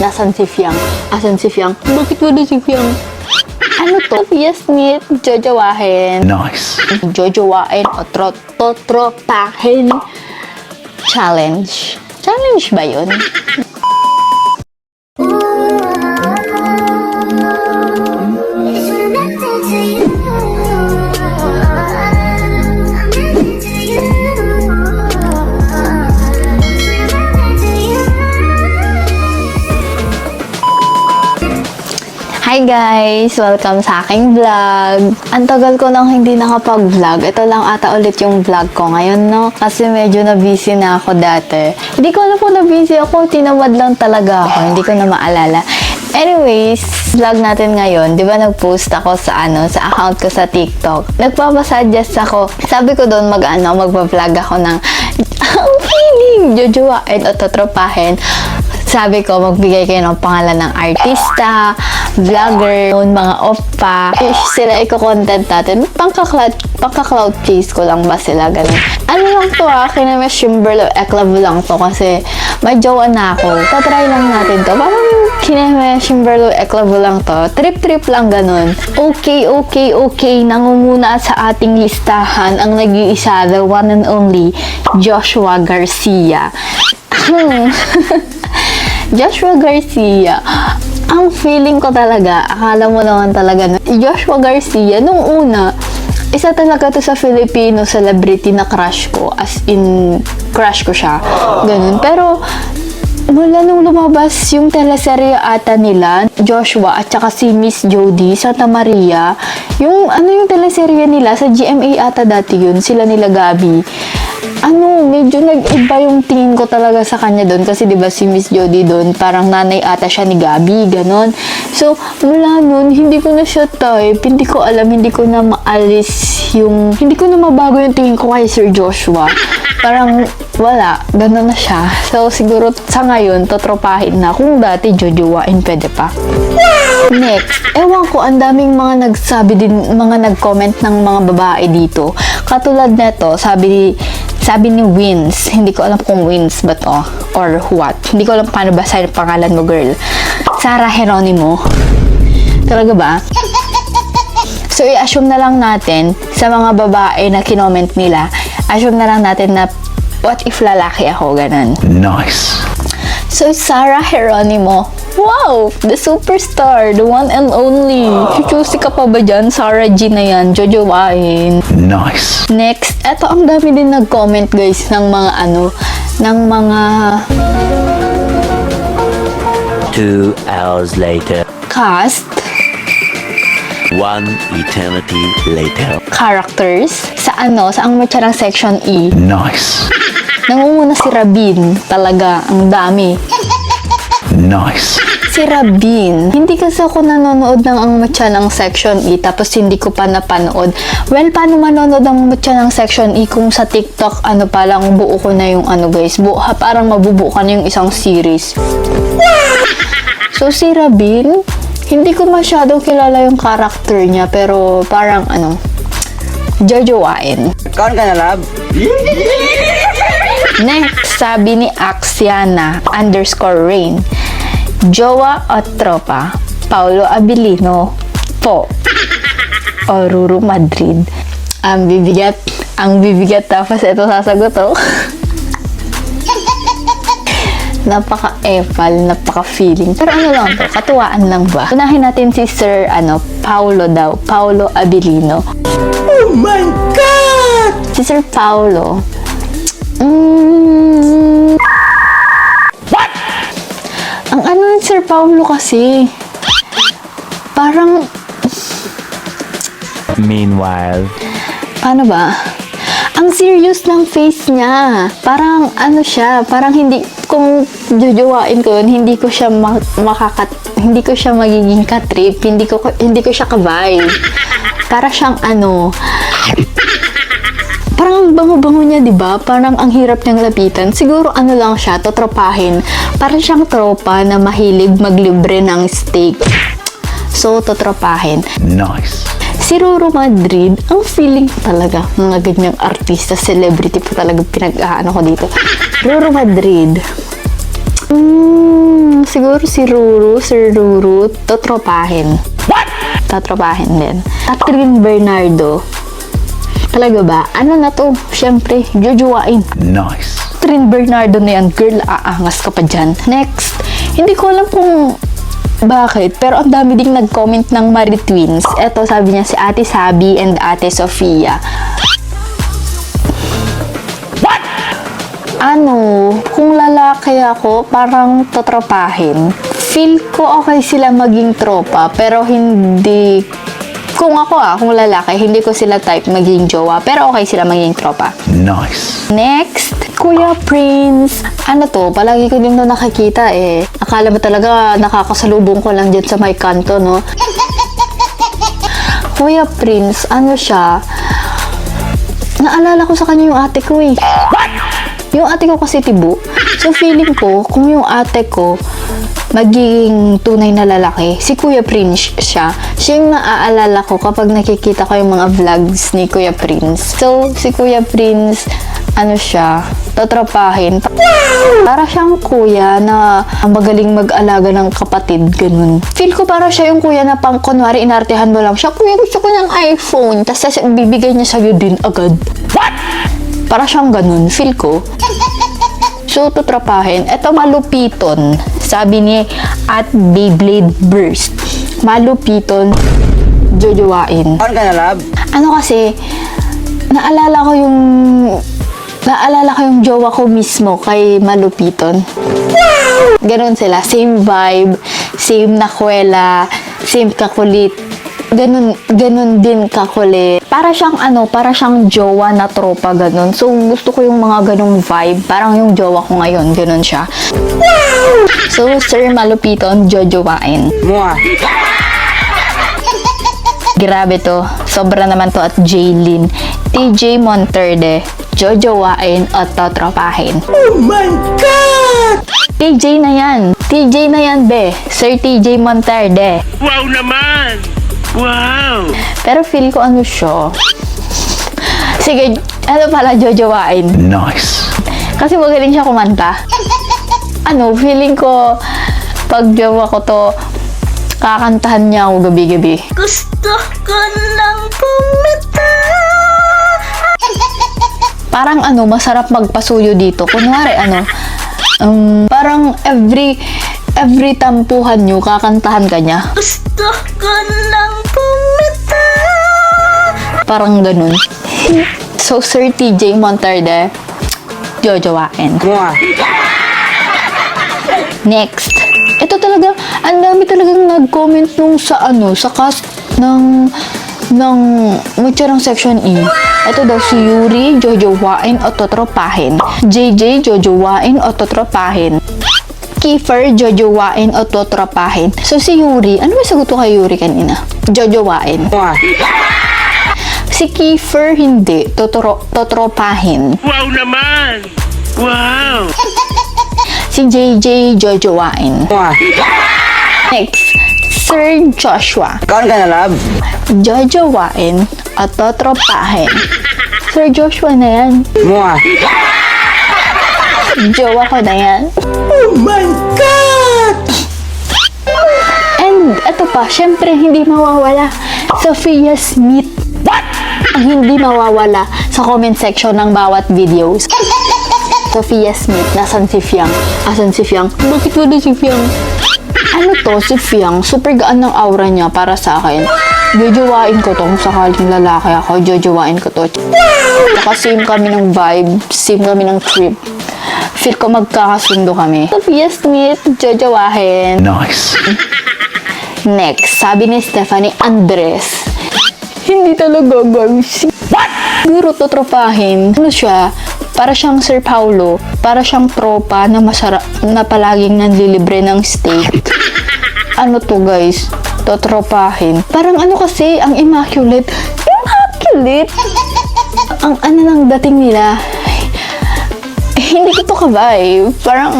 Nasaan si Fiang? Asan si Fiang? Bakit wala si Fiang? Ano to? Yes, meet. Jojowahin. Nice. Jojowain o tro totropahin. Challenge. Challenge ba yun? Guys! Welcome sa aking vlog. Ang tagal ko nang hindi nakapag-vlog. Ito lang ata ulit yung vlog ko ngayon, no? Kasi medyo na-busy na ako dati. Hindi ko alam kung na-busy ako. Tinamad lang talaga ako. Hindi ko na maalala. Anyways, vlog natin ngayon. Di ba nag-post ako sa ano, sa account ko sa TikTok. Nagpapasuggest ako. Sabi ko doon mag ano, magpa-vlog ako ng ang feeling, jojowain o totropahin sabi ko, magbigay kayo ng pangalan ng artista, vlogger, yun, mga oppa. Eh, Sila i-content natin. Pangka-cloud, pangka-cloud chase ko lang ba sila ganun. Ano lang to ah, kinamesh yung Berlo Eklavo lang to kasi may jowa na ako. Tatry lang natin to. Parang kinamesh yung Berlo Eklavo lang to. Trip-trip lang ganun. Okay, okay, okay. Nangunguna sa ating listahan ang nag-iisa, the one and only, Joshua Garcia. Hmm. Joshua Garcia. Ang feeling ko talaga, akala mo naman talaga na Joshua Garcia, nung una, isa talaga to sa Filipino celebrity na crush ko. As in, crush ko siya. Ganun. Pero, mula nung lumabas yung teleserye ata nila, Joshua at saka si Miss Jody Santa Maria, yung ano yung teleserye nila, sa GMA ata dati yun, sila nila Gabi ano, medyo nag-iba yung tingin ko talaga sa kanya doon kasi 'di ba si Miss Jody doon, parang nanay ata siya ni Gabi, ganon. So, mula noon, hindi ko na siya type, hindi ko alam, hindi ko na maalis yung, hindi ko na mabago yung tingin ko kay Sir Joshua. Parang wala, ganon na siya. So, siguro sa ngayon, totropahin na. Kung dati, jojowain, pwede pa. Next, ewan ko, ang daming mga nagsabi din, mga nag-comment ng mga babae dito. Katulad neto, sabi ni, sabi ni Wins, hindi ko alam kung Wins ba to, or what. Hindi ko alam paano basahin ang pangalan mo, girl. Sarah Geronimo. Talaga ba? So, i-assume na lang natin sa mga babae na kinoment nila, assume na lang natin na what if lalaki ako, ganun. Nice. So, Sarah Geronimo. Wow! The superstar! The one and only! Chuchusi ka pa ba dyan? Sarah G na yan. Jojo Wain. Nice. Next, eto ang dami din nag-comment guys ng mga ano, ng mga Two hours later. cast, One eternity later. characters, sa ano, sa ang matsarang section E. Nice. Nangunguna si Rabin. Talaga, ang dami. Nice. Si Rabin. Hindi kasi ako nanonood ng ang matcha ng section E tapos hindi ko pa napanood. Well, paano manonood ang matcha ng section E kung sa TikTok ano pa lang buo ko na yung ano guys. Buo, ha, parang mabubuo ka na yung isang series. So si Rabin, hindi ko masyadong kilala yung character niya pero parang ano, jojowain. Kaon ka na, love? Next, sabi ni Axiana underscore Rain. Jowa at tropa, Paulo Abilino po. Oruro Madrid. Ang bibigat, ang bibigat tapos ito sasagot oh. napaka-epal, napaka-feeling. Pero ano lang to, katuwaan lang ba? Unahin natin si Sir, ano, Paulo daw, Paulo Abilino. Oh my God! Si Sir Paulo. Mm, ang ano ni Sir Paulo kasi, parang, Meanwhile. paano ba? Ang serious ng face niya. Parang ano siya, parang hindi, kung jujuwain ko yun, hindi ko siya ma- makakat, hindi ko siya magiging katrip, hindi ko, hindi ko siya ka-vibe. Para siyang ano, parang ang bango-bango niya, di ba? Parang ang hirap niyang lapitan. Siguro ano lang siya, totropahin. Parang siyang tropa na mahilig maglibre ng steak. So, totropahin. Nice. Si Roro Madrid, ang feeling ko talaga, mga ganyang artista, celebrity pa talaga pinag-aano ko dito. Roro Madrid. Mm, parang siguro si Ruru, Sir Ruru, totropahin. What? Totropahin din. Catherine Bernardo. Talaga ba? Ano na to? Siyempre, jujuwain. Nice. Catherine Bernardo na yan, girl, aangas ka pa dyan. Next, hindi ko alam kung bakit, pero ang dami ding nag-comment ng Marie Twins. Eto, sabi niya si Ate Sabi and Ate Sofia. Ano, kung lalaki ako, parang totropahin. Feel ko okay sila maging tropa, pero hindi... Kung ako ah, kung lalaki, hindi ko sila type maging jowa, pero okay sila maging tropa. Nice. Next, Kuya Prince. Ano to? Palagi ko din to nakikita eh. Akala mo talaga nakakasalubong ko lang dyan sa may kanto, no? Kuya Prince, ano siya? Naalala ko sa kanya yung ate ko eh. Yung ate ko kasi tibo. So feeling ko, kung yung ate ko magiging tunay na lalaki, si Kuya Prince siya. Siya yung naaalala ko kapag nakikita ko yung mga vlogs ni Kuya Prince. So, si Kuya Prince, ano siya, tatrapahin. Para siyang kuya na magaling mag-alaga ng kapatid, ganun. Feel ko para siya yung kuya na pang kunwari inartehan mo lang siya, kuya gusto ko ng iPhone, tapos bibigay niya sa'yo din agad. What? Para siyang ganun, feel ko. So, tutrapahin. Ito malupiton. Sabi ni at Beyblade Burst. Malupiton, jojowain. On ka na, love? Ano kasi, naalala ko yung naalala ko yung jowa ko mismo kay Malupiton. Ganon sila. Same vibe, same nakwela, same kakulit. Ganon, ganon din kakulit. Para siyang ano, para siyang jowa na tropa, ganon. So, gusto ko yung mga ganong vibe. Parang yung jowa ko ngayon, ganon siya. So, Sir Malupiton, jojowain. Mua. Grabe to. Sobra naman to at Jaylin. TJ Monterde. Jojowain o totropahin. Oh my God! TJ na yan. TJ na yan, be. Sir TJ Monterde. Wow naman! Wow! Pero feel ko ano siya. Sige, ano pala jojowain? Nice. Kasi magaling siya kumanta. Ano, feeling ko, pag jowa ko to, kakantahan niya ako gabi-gabi. Gusto ko lang pumita parang ano, masarap magpasuyo dito. Kunwari, ano, um, parang every, every tampuhan nyo, kakantahan ka niya. Gusto ko lang pumita Parang ganun. So, Sir TJ Monterde, jojowain. Mua. Next. Ito talaga, ang dami talagang nag-comment nung sa ano, sa cast ng ng Mutsarang Section E. Ito daw si Yuri, jojowain o totropahin. JJ, jojowain o totropahin. Kiefer, jojowain o totropahin. So si Yuri, ano ba sagot ko kay Yuri kanina? Jojowain. Si Kiefer, hindi. Totoro, totropahin. Wow naman! Wow! Si JJ, jojowain. Next, Sir Joshua. On ka na, love? jojowain at totropahin. Sir Joshua na yan. Mua. Jowa ko na yan. Oh my God! And ito pa, syempre hindi mawawala. Sophia Smith. Ang hindi mawawala sa comment section ng bawat videos. Sophia Smith, nasan si Fiang? Asan si Fiang? Bakit wala si Fiang? Ano to, si Fiang? Super gaan ng aura niya para sa akin. Jojowain ko to kung sakaling lalaki ako. Jojowain ko to. Saka same kami ng vibe. Same kami ng trip. Feel ko magkakasundo kami. Sophia Smith, jojowahin. Nice. Next, sabi ni Stephanie Andres. Hindi talaga, guys. What? Siguro totropahin. Ano siya? Para siyang Sir Paulo. Para siyang tropa na masarap na palaging nanlilibre ng steak. Ano to, guys? Totropahin. Parang ano kasi, ang immaculate. Immaculate? ang ano ng dating nila. Hindi ko to kabay. Parang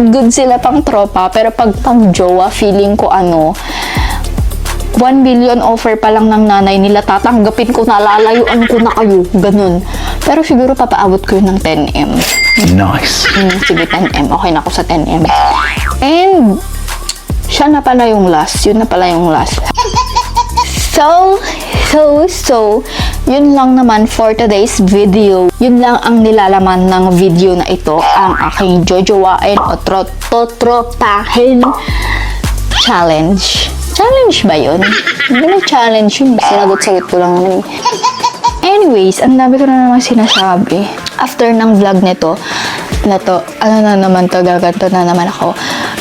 good sila pang tropa, pero pag pang jowa, feeling ko ano, 1 billion offer pa lang ng nanay nila, tatanggapin ko na, lalayuan ko na kayo. Ganun. Pero siguro papaabot ko yun ng 10M. Nice. Hmm, sige, 10M. Okay na ako sa 10M. And, siya na pala yung last. Yun na pala yung last. So, so, so, yun lang naman for today's video. Yun lang ang nilalaman ng video na ito. Ang aking jojowain o trototropahin challenge. Challenge ba yun? Hindi na challenge yun. Sinagot-sagot ko lang naman. eh. Anyways, ang dami ko na naman sinasabi. After ng vlog nito, na to, ano na naman to, gaganto na naman ako.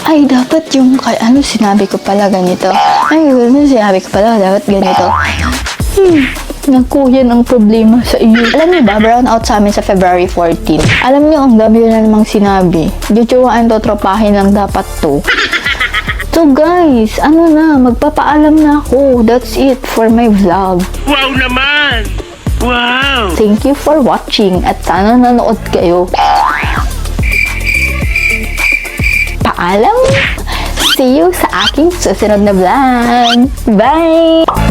Ay, dapat yung, kay, ano, sinabi ko pala ganito. Ay, ano, sinabi ko pala, dapat ganito. Hmm, naku, yan ang problema sa iyo. Alam niyo ba, brown out sa amin sa February 14. Alam niyo, ang dami na namang sinabi. Jujuwaan to, tropahin lang dapat to. So guys, ano na, magpapaalam na ako. That's it for my vlog. Wow naman! Wow! Thank you for watching at sana nanood kayo. Paalam! See you sa aking susunod na vlog. Bye!